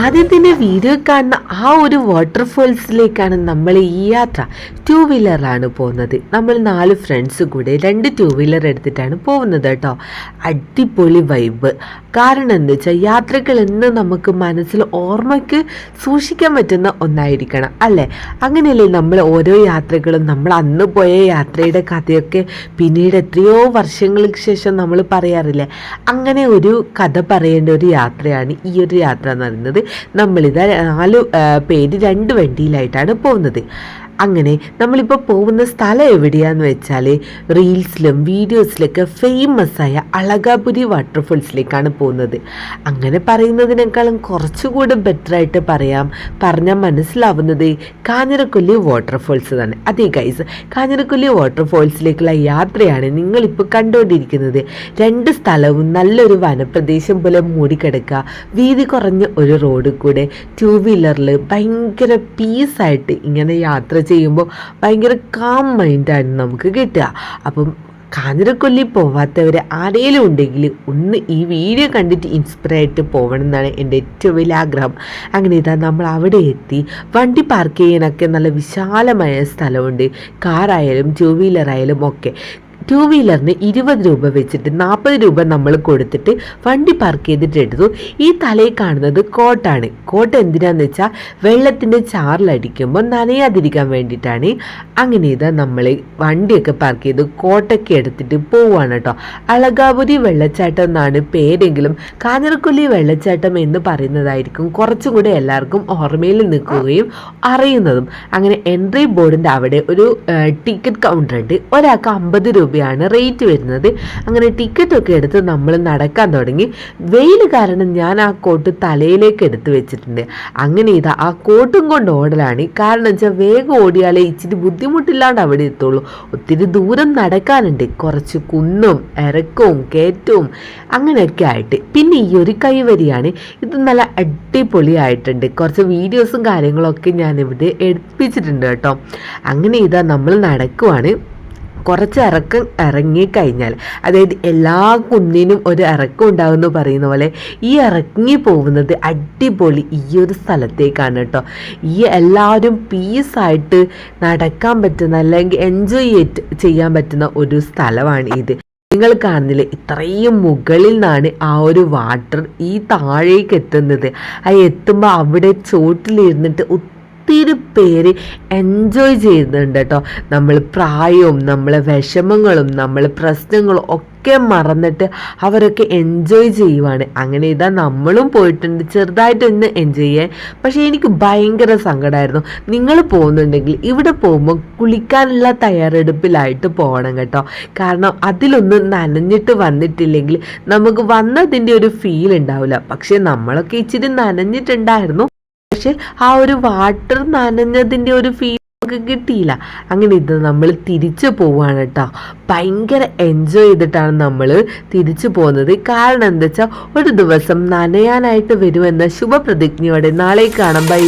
ആദ്യം തന്നെ വീഡിയോ കാണുന്ന ആ ഒരു വാട്ടർഫോൾസിലേക്കാണ് നമ്മൾ ഈ യാത്ര. ടൂ വീലറാണ് പോകുന്നത്. നമ്മൾ നാല് ഫ്രണ്ട്സ് കൂടെ രണ്ട് ടൂ വീലർ എടുത്തിട്ടാണ് പോകുന്നത് കേട്ടോ. അടിപൊളി വൈബ് കാരണം എന്താ വെച്ചാൽ യാത്രകൾ എന്ന് നമുക്ക് മനസ്സിൽ ഓർമ്മയ്ക്ക് സൂക്ഷിക്കാൻ പറ്റുന്ന ഒന്നായിരിക്കണം അല്ലേ? അങ്ങനെയല്ലേ നമ്മൾ ഓരോ യാത്രകളും നമ്മൾ അന്ന് പോയ യാത്രയുടെ കഥയൊക്കെ പിന്നീട് എത്രയോ വർഷങ്ങൾക്ക് ശേഷം നമ്മൾ പറയാറില്ലേ? അങ്ങനെ ഒരു കഥ പറയേണ്ട ഒരു യാത്രയാണ് ഈ ഒരു യാത്ര എന്ന് പറയുന്നത്. നമ്മളിത് നാല് പേര് രണ്ട് വണ്ടിയിലായിട്ടാണ് പോകുന്നത്. അങ്ങനെ നമ്മളിപ്പോൾ പോകുന്ന സ്ഥലം എവിടെയാന്ന് വെച്ചാൽ റീൽസിലും വീഡിയോസിലൊക്കെ ഫേമസ് ആയ അളകാപുരി വാട്ടർഫോൾസിലേക്കാണ് പോകുന്നത്. അങ്ങനെ പറയുന്നതിനേക്കാളും കുറച്ചുകൂടെ ബെറ്റർ ആയിട്ട് പറയാം. പറഞ്ഞാൽ മനസ്സിലാവുന്നത് കാഞ്ഞിരക്കൊല്ലി വാട്ടർഫോൾസ് തന്നെ. അതെ ഗൈസ് കാഞ്ഞിരക്കൊല്ലി വാട്ടർഫോൾസിലേക്കുള്ള യാത്രയാണ് നിങ്ങളിപ്പോൾ കണ്ടുകൊണ്ടിരിക്കുന്നത് രണ്ട് സ്ഥലവും നല്ലൊരു വനപ്രദേശം പോലെ മൂടിക്കിടക്കുക. വീതി കുറഞ്ഞ ഒരു റോഡ് കൂടെ ടൂ വീലറിൽ ഭയങ്കര പീസായിട്ട് ഇങ്ങനെ യാത്ര ചെയ്യുമ്പോൾ ഭയങ്കര കാം മൈൻഡാണ് നമുക്ക് കിട്ടുക. അപ്പം കാഞ്ഞിരക്കൊല്ലി പോവാത്തവർ ആരെങ്കിലും ഉണ്ടെങ്കിൽ ഒന്ന് ഈ വീഡിയോ കണ്ടിട്ട് ഇൻസ്പയർ ആയിട്ട് പോകണം എന്നാണ് എന്റെ ഏറ്റവും വലിയ ആഗ്രഹം. അങ്ങനെ ഇതാ നമ്മൾ അവിടെ എത്തി. വണ്ടി പാർക്ക് ചെയ്യാനൊക്കെ നല്ല വിശാലമായ സ്ഥലമുണ്ട്. കാറായാലും ടൂ വീലറായാലും ഒക്കെ. ടൂ വീലറിന് ഇരുപത് രൂപ വെച്ചിട്ട് നാൽപ്പത് രൂപ നമ്മൾ കൊടുത്തിട്ട് വണ്ടി പാർക്ക് ചെയ്തിട്ട് എടുത്തു. ഈ തലയിൽ കാണുന്നത് കോട്ടാണ്. കോട്ട് എന്തിനാന്ന് വെച്ചാൽ വെള്ളത്തിന്റെ ചാറിലടിക്കുമ്പോൾ നനയാതിരിക്കാൻ വേണ്ടിയിട്ടാണ്. അങ്ങനെ ഇതാ നമ്മൾ വണ്ടിയൊക്കെ പാർക്ക് ചെയ്ത് കോട്ടൊക്കെ എടുത്തിട്ട് പോവുകയാണ് കേട്ടോ അളകാപുരി വെള്ളച്ചാട്ടം എന്നാണ് പേരെങ്കിലും കാഞ്ഞിരക്കൊല്ലി വെള്ളച്ചാട്ടം എന്ന് പറയുന്നതായിരിക്കും കുറച്ചും കൂടെ എല്ലാവർക്കും ഓർമ്മയിൽ നിൽക്കുകയും അറിയുന്നതും. അങ്ങനെ എൻട്രി ബോർഡിന്റെ അവിടെ ഒരു ടിക്കറ്റ് കൗണ്ടർ ഉണ്ട്. ഒരാൾക്ക് അമ്പത് രൂപയാണ് റേറ്റ് വരുന്നത്. അങ്ങനെ ടിക്കറ്റ് ഒക്കെ എടുത്ത് നമ്മൾ നടക്കാൻ തുടങ്ങി. വെയിൽ കാരണം ഞാൻ ആ കോട്ട് തലയിലേക്ക് എടുത്ത് വെച്ചിട്ടുണ്ട്. അങ്ങനെ ഇതാ ആ കോട്ടും കൊണ്ട് ഓടലാണ്. കാരണം വെച്ചാൽ വേഗം ഓടിയാലേ ഇച്ചിരി ബുദ്ധിമുട്ടില്ലാണ്ട് അവിടെ എത്തുള്ളൂ. ഒത്തിരി ദൂരം നടക്കാനുണ്ട്. കുറച്ച് കുന്നും ഇറക്കവും കയറ്റവും അങ്ങനെയൊക്കെ ആയിട്ട്. പിന്നെ ഈ ഒരു കൈവരിയാണ്. ഇത് നല്ല അടിപൊളിയായിട്ടുണ്ട്. കുറച്ച് വീഡിയോസും കാര്യങ്ങളൊക്കെ ഞാൻ ഇവിടെ എടുപ്പിച്ചിട്ടുണ്ട് കേട്ടോ. അങ്ങനെ ഇതാ നമ്മൾ നടക്കുവാണ്. കുറച്ച് ഇറക്കം ഇറങ്ങിക്കഴിഞ്ഞാൽ അതായത് എല്ലാ കുന്നിനും ഒരു ഇറക്കം ഉണ്ടാകുമെന്ന് പറയുന്ന പോലെ ഈ ഇറങ്ങി പോകുന്നത് അടിപൊളി ഈ ഒരു സ്ഥലത്തേക്കാണ് കേട്ടോ. ഈ എല്ലാവരും പീസായിട്ട് നടക്കാൻ പറ്റുന്ന അല്ലെങ്കിൽ എൻജോയ് ചെയ്യാൻ പറ്റുന്ന ഒരു സ്ഥലമാണ് ഇത്. നിങ്ങൾ കാണുന്നില്ലേ ഇത്രയും മുകളിൽ നിന്നാണ് ആ ഒരു വാട്ടർ ഈ താഴേക്ക് എത്തുന്നത്. ആ എത്തുമ്പോൾ അവിടെ ചോട്ടിലിരുന്നിട്ട് ഒത്തിരി പേര് എൻജോയ് ചെയ്യുന്നുണ്ട് കേട്ടോ. നമ്മൾ പ്രായവും നമ്മളെ വിഷമങ്ങളും നമ്മൾ പ്രശ്നങ്ങളും ഒക്കെ മറന്നിട്ട് അവരൊക്കെ എൻജോയ് ചെയ്യുവാണ്. അങ്ങനെ ഇതാ നമ്മളും പോയിട്ടുണ്ട് ചെറുതായിട്ടൊന്ന് എൻജോയ് ചെയ്യാൻ. പക്ഷേ എനിക്ക് ഭയങ്കര സങ്കടമായിരുന്നു നിങ്ങൾ പോകുന്നുണ്ടെങ്കിൽ ഇവിടെ പോകുമ്പോൾ കുളിക്കാനുള്ള തയ്യാറെടുപ്പിലായിട്ട് പോകണം കേട്ടോ. കാരണം അതിലൊന്നും നനഞ്ഞിട്ട് വന്നിട്ടില്ലെങ്കിൽ നമുക്ക് വന്നതിന്റെ ഒരു ഫീൽ ഉണ്ടാവില്ല. പക്ഷേ നമ്മളൊക്കെ ഇച്ചിരി നനഞ്ഞിട്ടുണ്ടായിരുന്നു. പക്ഷെ ആ ഒരു വാട്ടർ നനഞ്ഞതിന്റെ ഒരു ഫീൽ നമുക്ക് കിട്ടിയില്ല. അങ്ങനെ ഇത് നമ്മൾ തിരിച്ചു പോവാണ് കേട്ടോ. ഭയങ്കര എൻജോയ് ചെയ്തിട്ടാണ് നമ്മൾ തിരിച്ചു പോകുന്നത്. കാരണം എന്താ വെച്ചാൽ ഒരു ദിവസം നനയാനായിട്ട് വരുമെന്ന ശുഭപ്രതിജ്ഞയോടെ നാളെ കാണാം. ബൈ